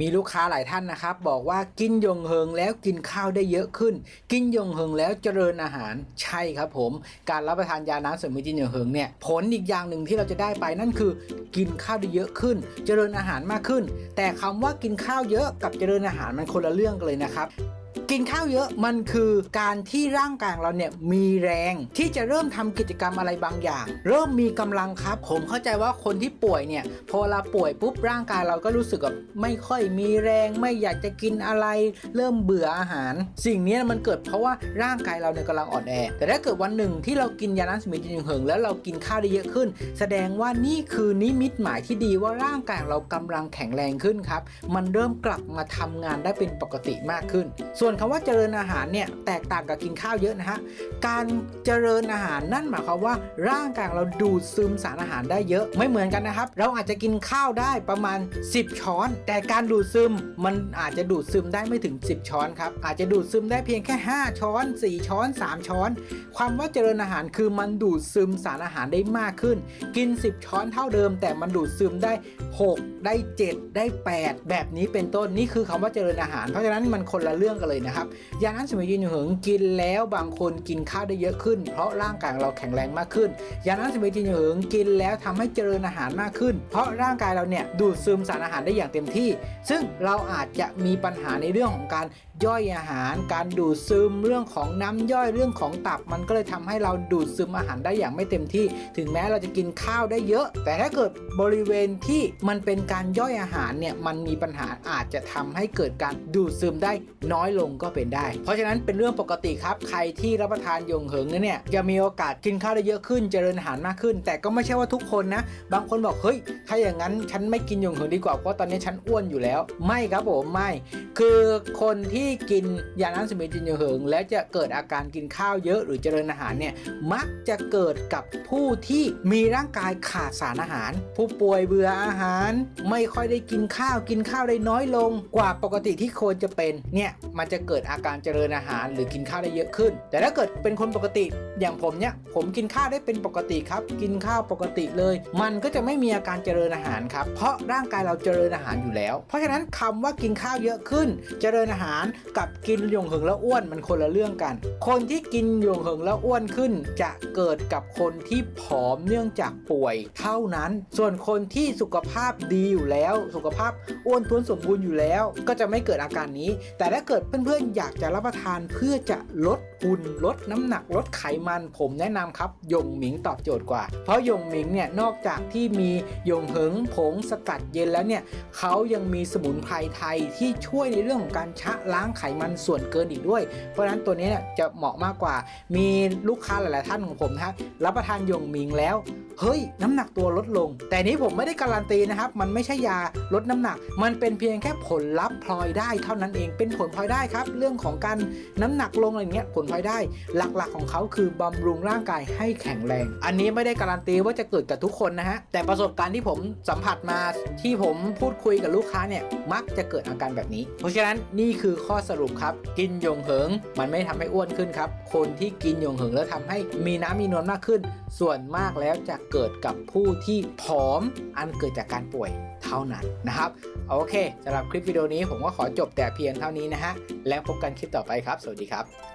มีลูกค้าหลายท่านนะครับ บอกว่ากินยงเฮิงแล้วกินข้าวได้เยอะขึ้น กินยงเฮิงแล้วเจริญอาหารใช่ครับผม การรับประทานยาน้ำเสริมวิตามินยงเฮิงเนี่ยผลอีกอย่างหนึ่งที่เราจะได้ไปนั่นคือ กินข้าวได้เยอะขึ้น เจริญอาหารมากขึ้น แต่คำว่ากินข้าวเยอะกับเจริญอาหารมันคนละเรื่องกันเลยนะครับ กินข้าวเยอะมันคือการที่ร่างกายเราเนี่ยมีแรง ที่จะเริ่มทำกิจกรรมอะไรบางอย่าง เริ่มมีกำลังครับ ผมเข้าใจว่าคนที่ป่วยเนี่ยพอเราป่วยปุ๊บร่างกายเราก็รู้สึกแบบไม่ค่อยมีแรง ไม่อยากจะกินอะไร เริ่มเบื่ออาหาร สิ่งนี้มันเกิดเพราะว่าร่างกายเราเนี่ยกำลังอ่อนแอ แต่ถ้าเกิดวันหนึ่งที่เรากินยาน้ำสมิทจิงเหิงแล้วเรากินข้าวได้เยอะขึ้น แสดงว่านี่คือนิมิตหมายที่ดีว่าร่างกายเรากำลังแข็งแรงขึ้นครับมันเริ่มกลับมาทำงานได้เป็นปกติมากขึ้น ส่วนคำว่าเจริญอาหารเนี่ยแตกต่างกับกินข้าวเยอะนะฮะ การเจริญอาหารนั่นหมายความว่าร่างกายเราดูดซึมสารอาหารได้เยอะไม่เหมือนกันนะครับ เราอาจจะกินข้าวได้ประมาณ 10 ช้อน แต่การดูดซึมมันอาจจะดูดซึมได้ไม่ถึง 10 ช้อนครับอาจจะดูดซึมได้เพียงแค่ 5 ช้อน 4 ช้อน 3 ช้อน ความว่าเจริญอาหารคือมันดูดซึมสารอาหารได้มากขึ้น กิน 10 ช้อนเท่าเดิม แต่มันดูดซึมได้ 6 ได้ 7 ได้ 8 แบบนี้เป็นต้นนี่คือคำว่าเจริญอาหาร เพราะฉะนั้นมันคนละเรื่องกันเลยนะครับยานั้นสมัยยืนเหิงกินแล้วบางคนกินข้าวได้เยอะขึ้น เพราะร่างกายเราแข็งแรงมากขึ้น ยานั้นสมัยยืนเหิงกินแล้วทำให้เจริญอาหารมากขึ้น เพราะร่างกายเราเนี่ยดูดซึมสารอาหารได้อย่างเต็มที่ ซึ่งเราอาจจะมีปัญหาในเรื่องของการ ย่อยอาหาร การดูดซึมเรื่องของน้ำย่อยเรื่องของตับ มันก็เลยทำให้เราดูดซึมอาหารได้อย่างไม่เต็มที่ ถึงแม้เราจะกินข้าวได้เยอะ แต่ถ้าเกิดบริเวณที่มันเป็นการย่อยอาหารเนี่ยมันมีปัญหาอาจจะทำให้เกิดการดูดซึมได้น้อยลงก็เป็นได้ เพราะฉะนั้นเป็นเรื่องปกติครับ ใครที่รับประทานยงเหิงเนี่ยจะมีโอกาสกินข้าวได้เยอะขึ้นเจริญอาหารมากขึ้น แต่ก็ไม่ใช่ว่าทุกคนนะ บางคนบอกเฮ้ยถ้าอย่างนั้นฉันไม่กินยงเหิงดีกว่าเพราะตอนนี้ฉันอ้วนอยู่แล้ว ไม่ครับผมไม่ คือคนที่กินยาน้ำสมิจินยงเหิง และจะเกิดอาการกินข้าวเยอะหรือเจริญอาหารเนี่ยมักจะเกิดกับผู้ที่มีร่างกายขาดสารอาหาร ผู้ป่วยเบื่ออาหาร ไม่ค่อยได้กินข้าวกินข้าวได้น้อยลง กว่าปกติที่ควรจะเป็นเนี่ยมันจะเกิดอาการเจริญอาหาร หรือกินข้าวได้เยอะขึ้น แต่ถ้าเกิดเป็นคนปกติอย่างผมเนี่ยผมกินข้าวได้เป็นปกติครับ กินข้าวปกติเลย มันก็จะไม่มีอาการเจริญอาหารครับเพราะร่างกายเราเจริญอาหารอยู่แล้ว เพราะฉะนั้นคำว่ากินข้าวเยอะขึ้น เจริญอาหารกับกินหยงเหิงแล้วอ้วนมันคนละเรื่องกัน คนที่กินหยงเหิงแล้วอ้วนขึ้น จะเกิดกับคนที่ผอมเนื่องจากป่วย เท่านั้น ส่วนคนที่สุขภาพดีอยู่แล้ว สุขภาพอ้วนท้วนสมบูรณ์อยู่แล้ว ก็จะไม่เกิดอาการนี้ แต่ถ้าเกิดเพื่อนๆอยากจะรับประทานเพื่อจะลดหุ่นลดน้ำหนักลดไขมัน ผมแนะนำครับยงหมิงตอบโจทย์กว่า เพราะยงหมิงเนี่ยนอกจากที่มียงเหิงผงสกัดเย็นแล้วเนี่ยเขายังมีสมุนไพรไทยที่ช่วยในเรื่องของการชะล้างไขมันส่วนเกินอีกด้วย เพราะฉะนั้นตัวนี้เนี่ยจะเหมาะมากกว่า มีลูกค้าหลาย ๆ ท่านของผมนะครับรับประทานยงมิงแล้ว เฮ้ยน้ำหนักตัวลดลง แต่นี้ผมไม่ได้การันตีนะครับ มันไม่ใช่ยาลดน้ำหนัก มันเป็นเพียงแค่ผลลัพธ์พลอยได้เท่านั้นเองเป็นผลพลอยได้ครับ เรื่องของการน้ำหนักลงอะไรเงี้ยผลพลอยได้ หลักๆของเขาคือบำรุงร่างกายให้แข็งแรง อันนี้ไม่ได้การันตีว่าจะเกิดกับทุกคนนะฮะแต่ประสบการณ์ที่ผมสัมผัสมาที่ผมพูดคุยกับลูกค้าเนี่ยมักจะเกิดอาการแบบนี้ เพราะฉะนั้นนี่คือข้อสรุปครับ กินยงเหิง มันไม่ทำให้อ้วนขึ้นครับ คนที่กินยงเหิงแล้วทำให้มีน้ำมีนวลมากขึ้น ส่วนมากแล้วจะเกิดกับผู้ที่ผอมอันเกิดจากการป่วยเท่านั้นนะครับ โอเคสำหรับคลิปวิดีโอนี้ผมก็ขอจบแต่เพียงเท่านี้นะฮะ แล้วพบกันคลิปต่อไปครับ สวัสดีครับ